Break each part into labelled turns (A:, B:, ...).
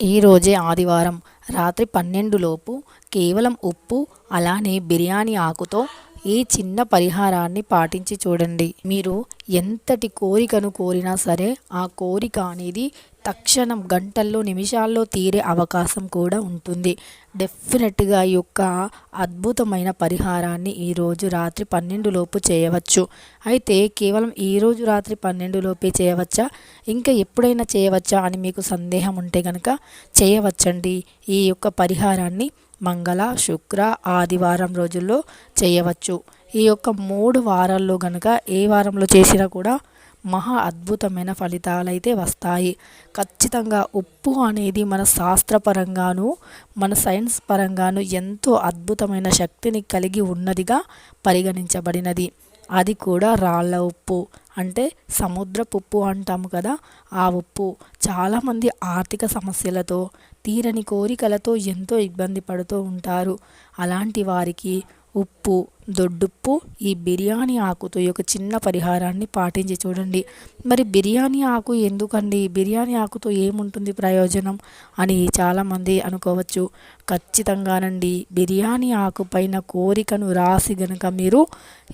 A: ఈరోజే ఆదివారం రాత్రి పన్నెండులోపు కేవలం ఉప్పు అలానే బిర్యానీ ఆకుతో ఈ చిన్న పరిహారాన్ని పాటించి చూడండి. మీరు ఎంతటి కోరికను కోరినా సరే ఆ కోరిక అనేది తక్షణం గంటల్లో నిమిషాల్లో తీరే అవకాశం కూడా ఉంటుంది. డెఫినెట్గా ఈ యొక్క అద్భుతమైన పరిహారాన్ని ఈరోజు రాత్రి పన్నెండు లోపు చేయవచ్చు. అయితే కేవలం ఈరోజు రాత్రి పన్నెండు లోపే చేయవచ్చా? ఇంకా ఎప్పుడైనా చేయవచ్చా అని మీకు సందేహం ఉంటే కనుక చేయవచ్చండి. ఈ యొక్క పరిహారాన్ని మంగళ శుక్ర ఆదివారం రోజుల్లో చేయవచ్చు. ఈ యొక్క మూడు వారాల్లో కనుక ఏ వారంలో చేసినా కూడా మహా అద్భుతమైన ఫలితాలు అయితే వస్తాయి. ఖచ్చితంగా ఉప్పు అనేది మన శాస్త్రపరంగాను మన సైన్స్ పరంగాను ఎంతో అద్భుతమైన శక్తిని కలిగి ఉన్నదిగా పరిగణించబడినది. అది కూడా రాళ్ళ ఉప్పు. అంటే సముద్రపు ఉప్పు అంటాము కదా ఆ ఉప్పు. చాలామంది ఆర్థిక సమస్యలతో తీరని కోరికలతో ఎంతో ఇబ్బంది పడుతూ ఉంటారు. అలాంటి వారికి ఉప్పు దొడ్డుప్పు ఈ బిర్యానీ ఆకుతో ఒక చిన్న పరిహారాన్ని పాటించి చూడండి. మరి బిర్యానీ ఆకు ఎందుకండి? బిర్యానీ ఆకుతో ఏముంటుంది ప్రయోజనం అని చాలామంది అనుకోవచ్చు. ఖచ్చితంగానండి బిర్యానీ ఆకు పైన కోరికను రాసి గనక మీరు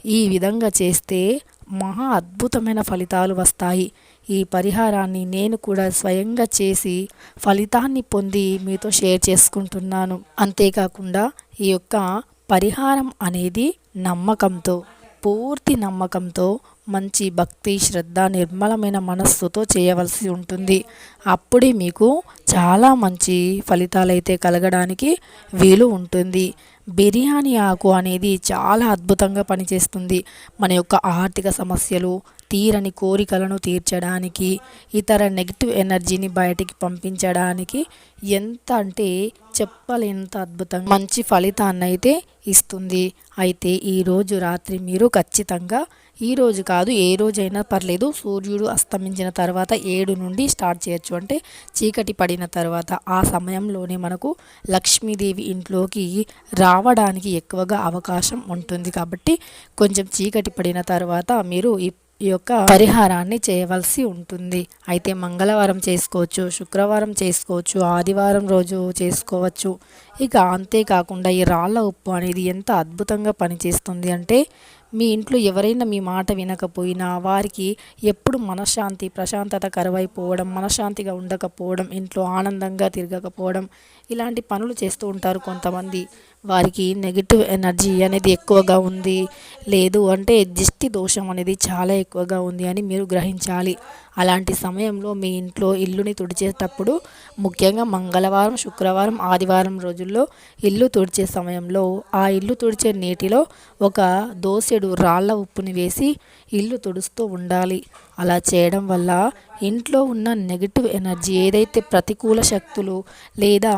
A: ఈ విధంగా చేస్తే మహా అద్భుతమైన ఫలితాలు వస్తాయి. ఈ పరిహారాన్ని నేను కూడా స్వయంగా చేసి ఫలితాన్ని పొంది మీతో షేర్ చేసుకుంటున్నాను. అంతేకాకుండా ఈ యొక్క పరిహారం అనేది నమ్మకంతో పూర్తి నమ్మకంతో మంచి భక్తి శ్రద్ధ నిర్మలమైన మనస్సుతో చేయవలసి ఉంటుంది. అప్పుడే మీకు చాలా మంచి ఫలితాలైతే కలగడానికి వీలు ఉంటుంది. బిర్యానీ ఆకు అనేది చాలా అద్భుతంగా పనిచేస్తుంది. మన యొక్క ఆర్థిక సమస్యలు తీరని కోరికలను తీర్చడానికి ఇతర నెగిటివ్ ఎనర్జీని బయటికి పంపించడానికి ఎంత అంటే చెప్పలేనంత అద్భుతంగా మంచి ఫలితాన్ని అయితే ఇస్తుంది. అయితే ఈరోజు రాత్రి మీరు ఖచ్చితంగా ఈ రోజు కాదు ఏ రోజైనా పర్లేదు సూర్యుడు అస్తమించిన తర్వాత ఏడు నుండి స్టార్ట్ చేయొచ్చు. అంటే చీకటి పడిన తర్వాత ఆ సమయంలోనే మనకు లక్ష్మీదేవి ఇంట్లోకి రావడానికి ఎక్కువగా అవకాశం ఉంటుంది. కాబట్టి కొంచెం చీకటి పడిన తర్వాత మీరు ఈ ఈ యొక్క పరిహారాన్ని చేయవలసి ఉంటుంది. అయితే మంగళవారం చేసుకోవచ్చు శుక్రవారం చేసుకోవచ్చు ఆదివారం రోజు చేసుకోవచ్చు. ఇక అంతేకాకుండా ఈ రాళ్ళ ఉప్పు అనేది ఎంత అద్భుతంగా పనిచేస్తుంది అంటే మీ ఇంట్లో ఎవరైనా మీ మాట వినకపోయినా వారికి ఎప్పుడు మనశ్శాంతి ప్రశాంతత కరువైపోవడం మనశ్శాంతిగా ఉండకపోవడం ఇంట్లో ఆనందంగా తిరగకపోవడం ఇలాంటి పనులు చేస్తూ ఉంటారు కొంతమంది. వారికి నెగిటివ్ ఎనర్జీ అనేది ఎక్కువగా ఉంది. లేదు అంటే దిష్టి దోషం అనేది చాలా ఎక్కువగా ఉంది అని మీరు గ్రహించాలి. అలాంటి సమయంలో మీ ఇంట్లో ఇల్లుని తుడిచేటప్పుడు ముఖ్యంగా మంగళవారం శుక్రవారం ఆదివారం రోజుల్లో ఇల్లు తుడిచే సమయంలో ఆ ఇల్లు తుడిచే నీటిలో ఒక దోసెడు రాళ్ళ ఉప్పుని వేసి ఇల్లు తుడుస్తూ ఉండాలి. అలా చేయడం వల్ల ఇంట్లో ఉన్న నెగిటివ్ ఎనర్జీ ఏదైతే ప్రతికూల శక్తులు లేదా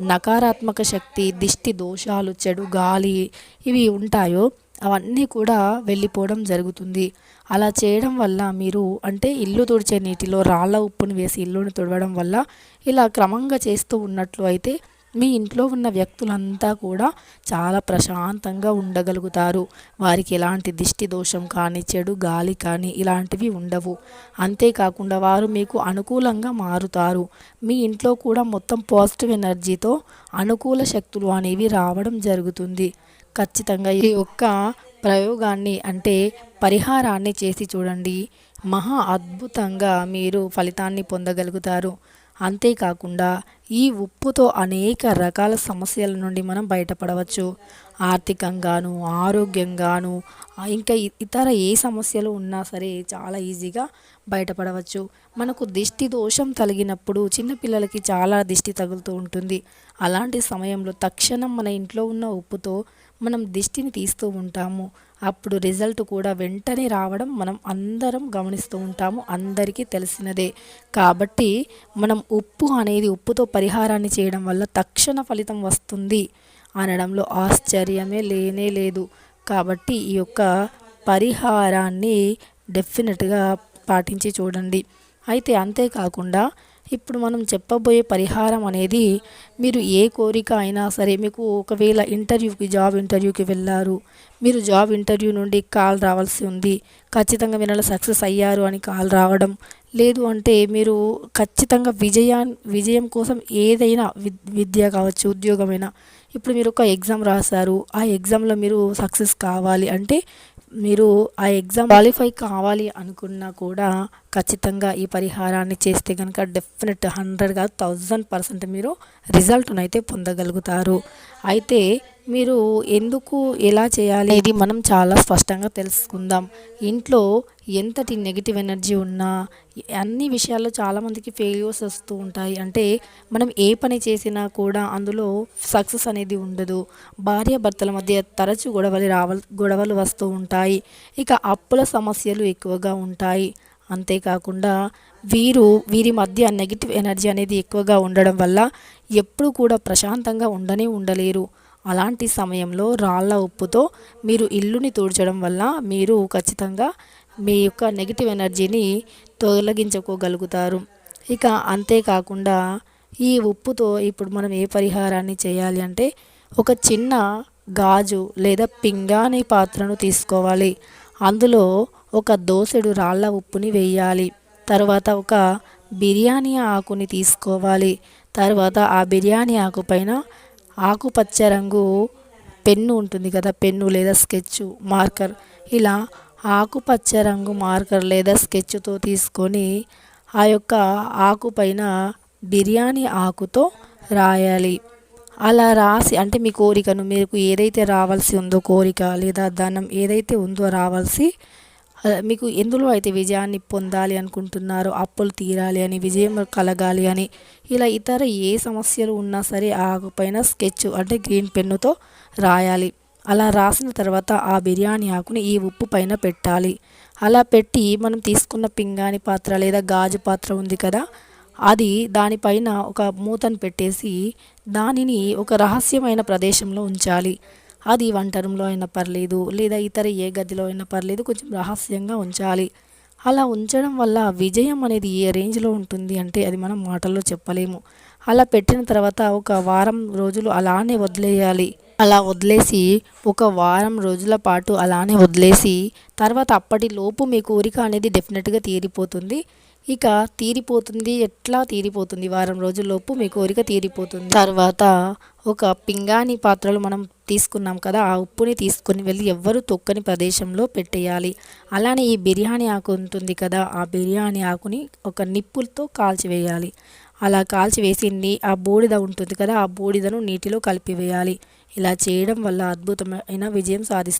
A: నకారాత్మక శక్తి దిష్టి దోషాలు చెడు గాలి ఇవి ఉంటాయో అవన్నీ కూడా వెళ్ళిపోవడం జరుగుతుంది. అలా చేయడం వల్ల మీరు అంటే ఇల్లు తుడిచే నీటిలో రాళ్ళ ఉప్పును వేసి ఇల్లును తుడవడం వల్ల ఇలా క్రమంగా చేస్తూ ఉన్నట్లు అయితే మీ ఇంట్లో ఉన్న వ్యక్తులంతా కూడా చాలా ప్రశాంతంగా ఉండగలుగుతారు. వారికి ఎలాంటి దిష్టి దోషం కానీ చెడు గాలి కానీ ఇలాంటివి ఉండవు. అంతేకాకుండా వారు మీకు అనుకూలంగా మారుతారు. మీ ఇంట్లో కూడా మొత్తం పాజిటివ్ ఎనర్జీతో అనుకూల శక్తులు అనేవి రావడం జరుగుతుంది. ఖచ్చితంగా ఈ యొక్క ప్రయోగాన్ని అంటే పరిహారాన్ని చేసి చూడండి. మహా అద్భుతంగా మీరు ఫలితాన్ని పొందగలుగుతారు. అంతేకాకుండా ఈ ఉప్పుతో అనేక రకాల సమస్యల నుండి మనం బయటపడవచ్చు. ఆర్థికంగాను ఆరోగ్యంగాను ఇంకా ఇతర ఏ సమస్యలు ఉన్నా సరే చాలా ఈజీగా బయటపడవచ్చు. మనకు దిష్టి దోషం తగిలినప్పుడు చిన్నపిల్లలకి చాలా దిష్టి తగులుతూ ఉంటుంది. అలాంటి సమయంలో తక్షణం మన ఇంట్లో ఉన్న ఉప్పుతో మనం దిష్టిని తీస్తూ ఉంటాము. అప్పుడు రిజల్ట్ కూడా వెంటనే రావడం మనం అందరం గమనిస్తూ ఉంటాము. అందరికీ తెలిసినదే. కాబట్టి మనం ఉప్పు అనేది ఉప్పుతో పరిహారాన్ని చేయడం వల్ల తక్షణ ఫలితం వస్తుంది. అనడంలో ఆశ్చర్యమే లేనే లేదు. కాబట్టి ఈ యొక్క పరిహారాన్ని డెఫినెట్గా పాటించి చూడండి. అయితే అంతేకాకుండా ఇప్పుడు మనం చెప్పబోయే పరిహారం అనేది మీరు ఏ కోరిక అయినా సరే మీకు ఒకవేళ ఇంటర్వ్యూకి జాబ్ ఇంటర్వ్యూకి వెళ్ళారు. మీరు జాబ్ ఇంటర్వ్యూ నుండి కాల్ రావాల్సి ఉంది. ఖచ్చితంగా మీరు సక్సెస్ అయ్యారు అని కాల్ రావడం. లేదు అంటే మీరు ఖచ్చితంగా విజయా విజయం కోసం ఏదైనా విద్య కావచ్చు ఉద్యోగమైనా. ఇప్పుడు మీరు ఒక ఎగ్జామ్ రాశారు. ఆ ఎగ్జామ్లో మీరు సక్సెస్ కావాలి అంటే మీరు ఆ ఎగ్జామ్ క్వాలిఫై కావాలి అనుకున్నా కూడా ఖచ్చితంగా ఈ పరిహారాన్ని చేస్తే కనుక డెఫినెట్ హండ్రెడ్ కాదు థౌజండ్ పర్సెంట్ మీరు రిజల్ట్ను అయితే పొందగలుగుతారు. అయితే మీరు ఎందుకు ఎలా చేయాలి ఇది మనం చాలా స్పష్టంగా తెలుసుకుందాం. ఇంట్లో ఎంతటి నెగిటివ్ ఎనర్జీ ఉన్నా అన్ని విషయాల్లో చాలామందికి ఫెయిల్యూర్స్ వస్తూ ఉంటాయి. అంటే మనం ఏ పని చేసినా కూడా అందులో సక్సెస్ అనేది ఉండదు. భార్య భర్తల మధ్య తరచు గొడవలు రావ గొడవలు వస్తూ ఉంటాయి. ఇక అప్పుల సమస్యలు ఎక్కువగా ఉంటాయి. అంతేకాకుండా వీరు వీరి మధ్య నెగిటివ్ ఎనర్జీ అనేది ఎక్కువగా ఉండడం వల్ల ఎప్పుడు కూడా ప్రశాంతంగా ఉండనే ఉండలేరు. అలాంటి సమయంలో రాళ్ళ ఉప్పుతో మీరు ఇల్లుని తూడ్చడం వల్ల మీరు ఖచ్చితంగా మీ యొక్క నెగిటివ్ ఎనర్జీని తొలగించుకోగలుగుతారు. ఇక అంతేకాకుండా ఈ ఉప్పుతో ఇప్పుడు మనం ఏ పరిహారాన్ని చేయాలి అంటే ఒక చిన్న గాజు లేదా పింగాణి పాత్రను తీసుకోవాలి. అందులో ఒక దోసెడు రాళ్ళ ఉప్పుని వేయాలి. తర్వాత ఒక బిర్యానీ ఆకుని తీసుకోవాలి. తర్వాత ఆ బిర్యానీ ఆకు పైన ఆకుపచ్చ రంగు పెన్ను ఉంటుంది కదా పెన్ను లేదా స్కెచ్ మార్కర్. ఇలా ఆకుపచ్చ రంగు మార్కర్ లేదా స్కెచ్తో తీసుకొని ఆ యొక్క ఆకు పైన బిర్యానీ ఆకుతో రాయాలి. అలా రాసి అంటే మీ కోరికను మీకు ఏదైతే రావాల్సి ఉందో కోరిక లేదా ధనం ఏదైతే ఉందో రావాల్సి మీకు ఎందులో అయితే విజయాన్ని పొందాలి అనుకుంటున్నారో అప్పులు తీరాలి అని విజయం కలగాలి అని ఇలా ఇతర ఏ సమస్యలు ఉన్నా సరే ఆకుపైన స్కెచ్ అంటే గ్రీన్ పెన్నుతో రాయాలి. అలా రాసిన తర్వాత ఆ బిర్యానీ ఆకుని ఈ ఉప్పు పైన పెట్టాలి. అలా పెట్టి మనం తీసుకున్న పింగాణి పాత్ర లేదా గాజు పాత్ర ఉంది కదా అది దానిపైన ఒక మూతను పెట్టేసి దానిని ఒక రహస్యమైన ప్రదేశంలో ఉంచాలి. అది వంటరంలో అయినా పర్లేదు లేదా ఇతర ఏ గదిలో అయినా పర్లేదు కొంచెం రహస్యంగా ఉంచాలి. అలా ఉంచడం వల్ల విజయం అనేది ఏ రేంజ్లో ఉంటుంది అంటే అది మనం మాటల్లో చెప్పలేము. అలా పెట్టిన తర్వాత ఒక వారం రోజులు అలానే వదిలేయాలి. అలా వదిలేసి ఒక వారం రోజుల పాటు అలానే వదిలేసి తర్వాత అప్పటి లోపు మీ కోరిక అనేది డెఫినెట్గా తీరిపోతుంది. ఇక తీరిపోతుంది. ఎట్లా తీరిపోతుంది? వారం రోజుల్లోపు మీ కోరిక తీరిపోతుంది. తర్వాత ఒక పింగాణి పాత్రలు మనం తీసుకున్నాం కదా ఆ ఉప్పుని తీసుకొని వెళ్ళి ఎవ్వరు తొక్కని ప్రదేశంలో పెట్టేయాలి. అలానే ఈ బిర్యానీ ఆకు ఉంటుంది కదా ఆ బిర్యానీ ఆకుని ఒక నిప్పులతో కాల్చివేయాలి. అలా కాల్చివేసి నీ ఆ బూడిద ఉంటుంది కదా ఆ బూడిదను నీటిలో కలిపివేయాలి. ఇలా చేయడం వల్ల అద్భుతమైన విజయం సాధిస్తారు